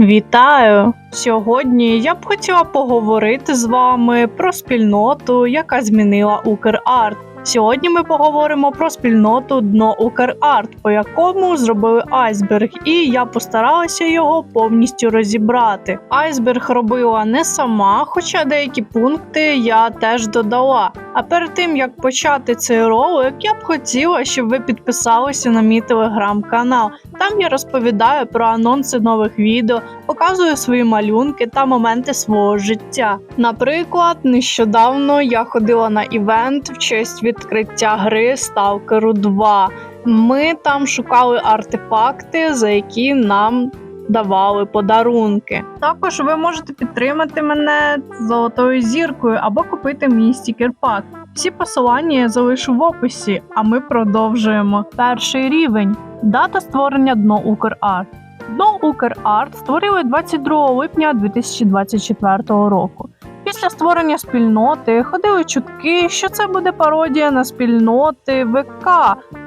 Вітаю! Сьогодні я б хотіла поговорити з вами про спільноту, яка змінила Украрт. Сьогодні ми поговоримо про спільноту Дно Украрт, по якому зробили айсберг, і я постаралася його повністю розібрати. Айсберг робила не сама, хоча деякі пункти я теж додала. А перед тим як почати цей ролик, я б хотіла, щоб ви підписалися на мій телеграм-канал. Там я розповідаю про анонси нових відео, показую свої малюнки та моменти свого життя. Наприклад, нещодавно я ходила на івент в честь відкриття гри Stalker 2. Ми там шукали артефакти, за які нам давали подарунки. Також ви можете підтримати мене золотою зіркою або купити мій стікер-пак. Всі посилання я залишу в описі, а ми продовжуємо. Перший рівень. Дата створення дно Украрт. Дно Украрт створили 22 липня 2024 року. Після створення спільноти ходили чутки, що це буде пародія на спільноти ВК,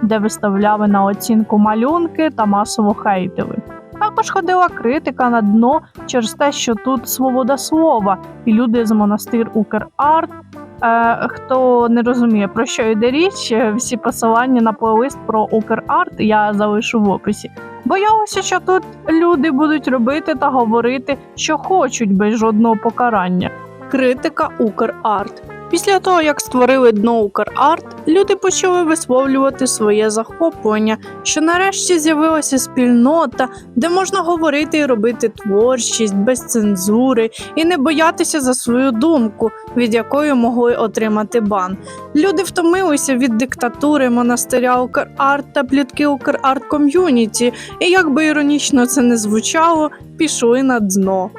де виставляли на оцінку малюнки та масово хейтили. Також ходила критика на дно через те, що тут свобода слова, і люди з монастир Украрт. Е, хто не розуміє про що йде річ, е, всі посилання на плейлист про Украрт я залишу в описі. Боялася, що тут люди будуть робити та говорити, що хочуть без жодного покарання. Критика Украрт. Після того, як створили дно Украрт, люди почали висловлювати своє захоплення, що нарешті з'явилася спільнота, де можна говорити і робити творчість без цензури і не боятися за свою думку, від якої могли отримати бан. Люди втомилися від диктатури монастиря Украрт та плітки Украрт ком'юніті, і як би іронічно це не звучало, пішли на дно.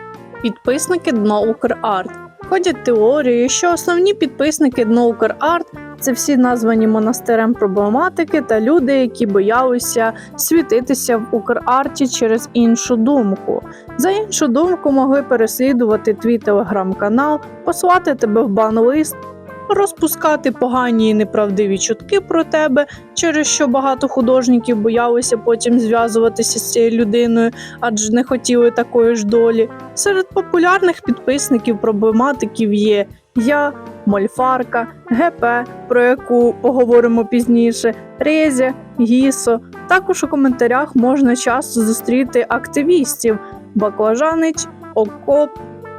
Підписники дно Украрт. Ходять теорії, що основні підписники дно Art це всі названі монастирем проблематики та люди, які боялися світитися в Украрті через іншу думку. За іншу думку могли переслідувати твій телеграм-канал, послати тебе в бан-лист, розпускати погані і неправдиві чутки про тебе, через що багато художників боялися потім зв'язуватися з цією людиною, адже не хотіли такої ж долі. Серед популярних підписників проблематиків є я, Мольфарка, ГП, про яку поговоримо пізніше, Резя, Гісо. Також у коментарях можна часто зустріти активістів Баклажанич, Окоп,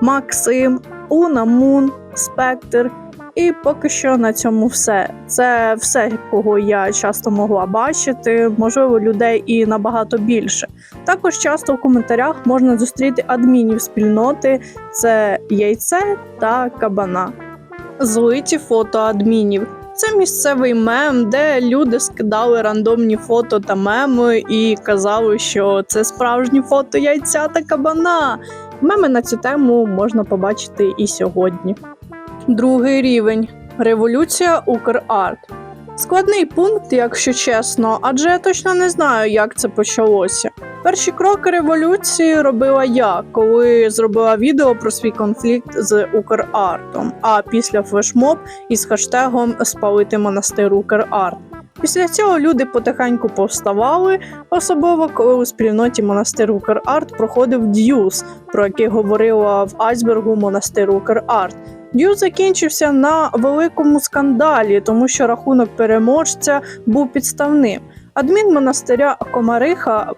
Максим, Унамун, Спектр. І поки що на цьому все. Це все, кого я часто могла бачити, можливо, людей і набагато більше. Також часто в коментарях можна зустріти адмінів спільноти: це яйце та кабана. Злиті фото адмінів. Це місцевий мем, де люди скидали рандомні фото та меми і казали, що це справжні фото яйця та кабана. Меми на цю тему можна побачити і сьогодні. Другий рівень революція Украрт. Складний пункт, якщо чесно, адже я точно не знаю, як це почалося. Перші кроки революції робила я, коли зробила відео про свій конфлікт з Украртом, а після флешмоб із хештегом Спалити монастир Украрт. Після цього люди потихеньку повставали, особливо коли у спільноті монастир Украрт проходив д'юз, про який говорила в айсбергу монастир Украрт. Д'юз закінчився на великому скандалі, тому що рахунок переможця був підставним. Адмін монастиря Комариха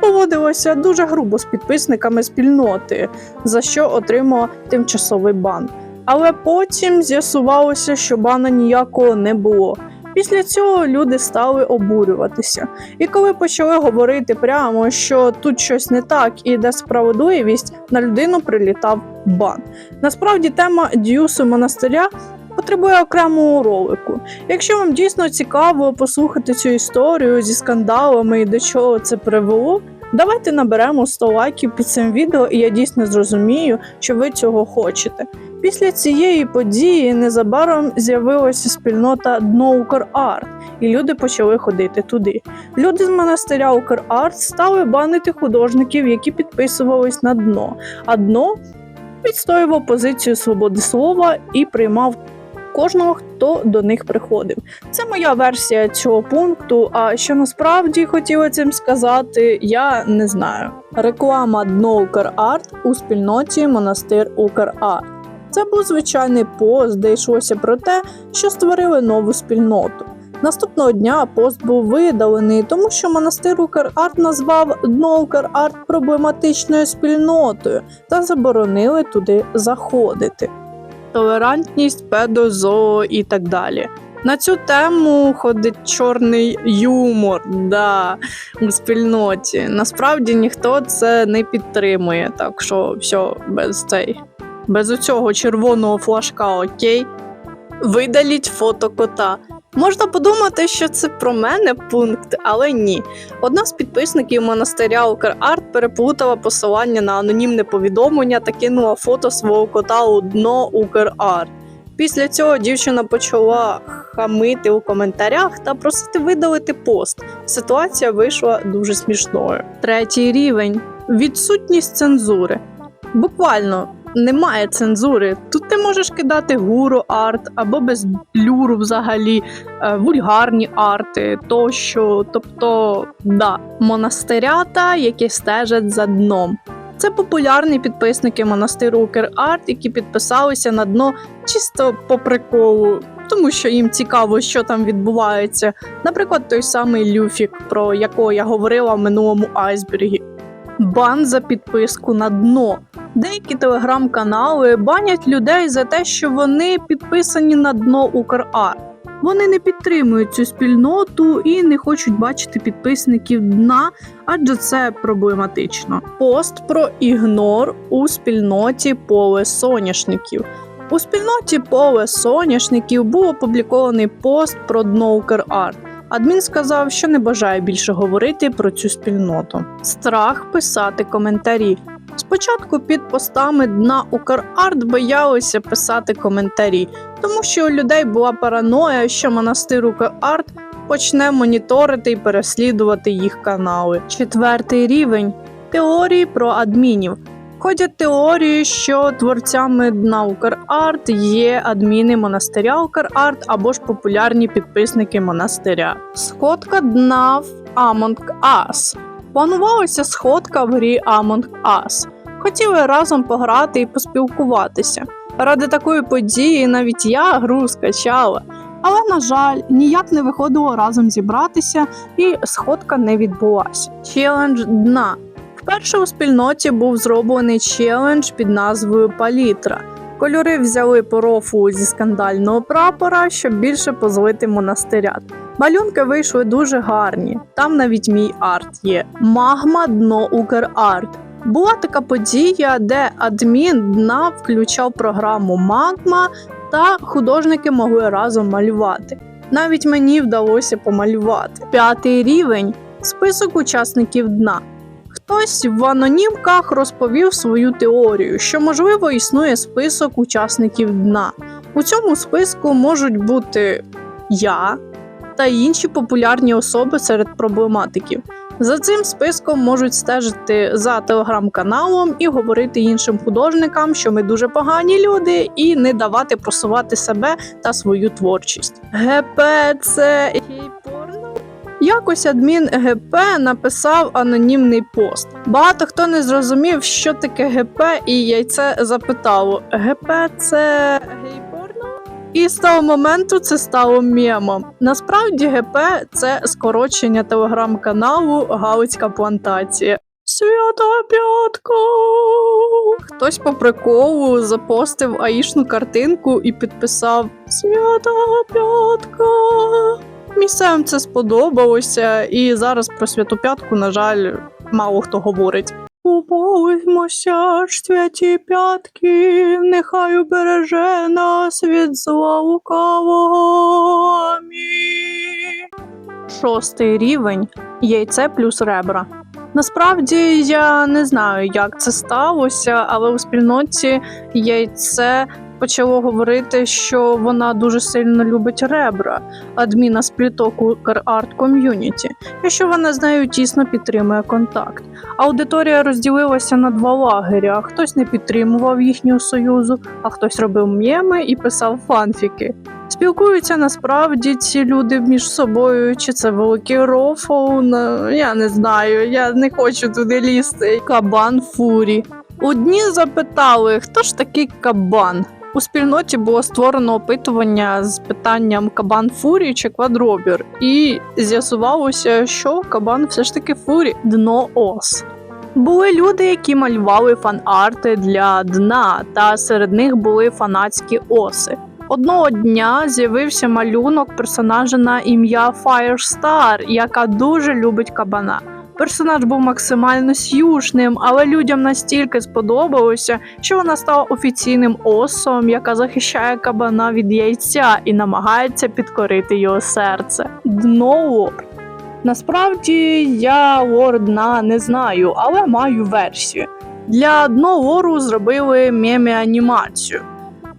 поводилася дуже грубо з підписниками спільноти, за що отримала тимчасовий бан. Але потім з'ясувалося, що бана ніякого не було. Після цього люди стали обурюватися. І коли почали говорити прямо, що тут щось не так і йде справедливість, на людину прилітав бан. Насправді тема д'юсу монастиря потребує окремого ролику. Якщо вам дійсно цікаво послухати цю історію зі скандалами і до чого це привело, давайте наберемо 100 лайків під цим відео, і я дійсно зрозумію, що ви цього хочете. Після цієї події незабаром з'явилася спільнота Дно Украрт, і люди почали ходити туди. Люди з монастиря Украрт стали банити художників, які підписувались на дно. А дно відстоював позицію свободи слова і приймав кожного, хто до них приходив. Це моя версія цього пункту. А що насправді хотіла цим сказати, я не знаю. Реклама дно Украрт у спільноті Монастир Украрт. Це був звичайний пост, де йшлося про те, що створили нову спільноту. Наступного дня пост був видалений, тому що монастир Украрт назвав дно Украрт проблематичною спільнотою та заборонили туди заходити. Толерантність, педозоо і так далі. На цю тему ходить чорний юмор да, у спільноті. Насправді ніхто це не підтримує, так що все без цей, без оцього червоного флажка, окей. Видаліть фото кота. Можна подумати, що це про мене пункт, але ні. Одна з підписників монастиря Украрт переплутала посилання на анонімне повідомлення та кинула фото свого кота у дно Украрт. Після цього дівчина почала хамити у коментарях та просити видалити пост. Ситуація вийшла дуже смішною. Третій рівень відсутність цензури. Буквально немає цензури. Тут ти можеш кидати гуру арт або без блюру взагалі, е, вульгарні арти тощо. Тобто, да, монастирята, які стежать за дном. Це популярні підписники монастиру Украрт, які підписалися на дно чисто по приколу, тому що їм цікаво, що там відбувається. Наприклад, той самий Люфік, про якого я говорила в минулому айсбергі. Бан за підписку на дно. Деякі телеграм-канали банять людей за те, що вони підписані на дно Украрт. Вони не підтримують цю спільноту і не хочуть бачити підписників дна, адже це проблематично. Пост про ігнор у спільноті поле соняшників. У спільноті поле соняшників був опублікований пост про дно Украрт. Адмін сказав, що не бажає більше говорити про цю спільноту. Страх писати коментарі. Спочатку під постами дна Украрт боялися писати коментарі, тому що у людей була параноя, що монастир Украрт почне моніторити і переслідувати їх канали. Четвертий рівень теорії про адмінів. Ходять теорії, що творцями дна Украрт є адміни монастиря Украрт або ж популярні підписники монастиря. Сходка дна в Among Us. Планувалася сходка в грі Among Us. Хотіли разом пограти і поспілкуватися. Ради такої події навіть я гру скачала. Але, на жаль, ніяк не виходило разом зібратися, і сходка не відбулася. Челендж дна. Вперше у спільноті був зроблений челендж під назвою Палітра. Кольори взяли по рофу зі скандального прапора, щоб більше позлити монастирят. Малюнки вийшли дуже гарні. Там навіть мій арт є. Магма дно Украрт. Була така подія, де адмін дна включав програму Магма, та художники могли разом малювати. Навіть мені вдалося помалювати. П'ятий рівень список учасників дна. Хтось в анонімках розповів свою теорію, що можливо існує список учасників дна. У цьому списку можуть бути я та інші популярні особи серед проблематиків. За цим списком можуть стежити за телеграм-каналом і говорити іншим художникам, що ми дуже погані люди, і не давати просувати себе та свою творчість. ГП це? Якось адмін ГП написав анонімний пост. Багато хто не зрозумів, що таке ГП, і яйце запитало: ГП це гей-порно? І з того моменту це стало мемом. Насправді ГП це скорочення телеграм-каналу Галицька плантація. Свята п'ятка! Хтось по приколу запостив аїшну картинку і підписав Свята п'ятка. Місцевим це сподобалося, і зараз про святу п'ятку, на жаль, мало хто говорить. Побоїмося ж святі п'ятки, нехай убереже нас від зла лукавого. Амінь. Шостий рівень яйце плюс ребра. Насправді я не знаю, як це сталося, але у спільноті яйце почало говорити, що вона дуже сильно любить ребра, адміна спліток UkrArt ком'юніті, і що вона з нею тісно підтримує контакт. Аудиторія розділилася на два лагеря: хтось не підтримував їхню союзу, а хтось робив мєми і писав фанфіки. Спілкуються насправді ці люди між собою, чи це великий рофл, я не знаю, я не хочу туди лізти. Кабан Фурі. Одні запитали, хто ж такий кабан. У спільноті було створено опитування з питанням кабан фурі чи квадробір, і з'ясувалося, що кабан все ж таки фурі дно ос. Були люди, які малювали фан-арти для дна, та серед них були фанатські оси. Одного дня з'явився малюнок персонажа на ім'я Firestar, яка дуже любить кабана. Персонаж був максимально сюшним, але людям настільки сподобалося, що вона стала офіційним осом, яка захищає кабана від яйця і намагається підкорити його серце. Дно лор. Насправді я лор дна не знаю, але маю версію. Для дно лору зробили мемі анімацію.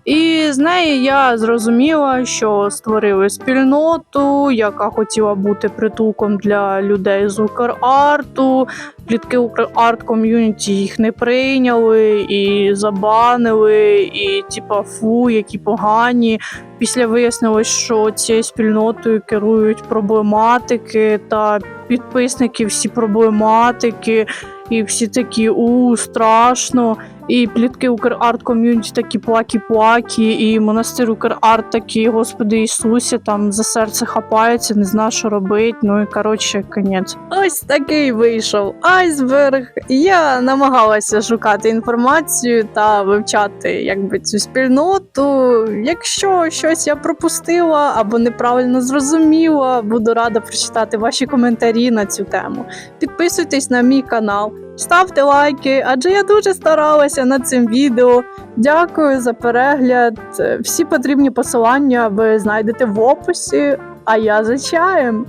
І з неї я зрозуміла, що створили спільноту, яка хотіла бути притулком для людей з Украрту. Плітки Украрт ком'юніті їх не прийняли і забанили, і типа фу, які погані. Після вияснилось, що цією спільнотою керують проблематики та підписники всі проблематики, і всі такі у страшно. І плітки Украрт ком'юніті такі плакі-плакі, і монастир Украрт такі, Господи Ісусе, там за серце хапається, не знає, що робить. Ну і коротше, конець. Ось такий вийшов айсберг. Я намагалася шукати інформацію та вивчати якби цю спільноту. Якщо щось я пропустила або неправильно зрозуміла, буду рада прочитати ваші коментарі на цю тему. Підписуйтесь на мій канал. Ставте лайки, адже я дуже старалася над цим відео. Дякую за перегляд. Всі потрібні посилання ви знайдете в описі, а я за чаєм.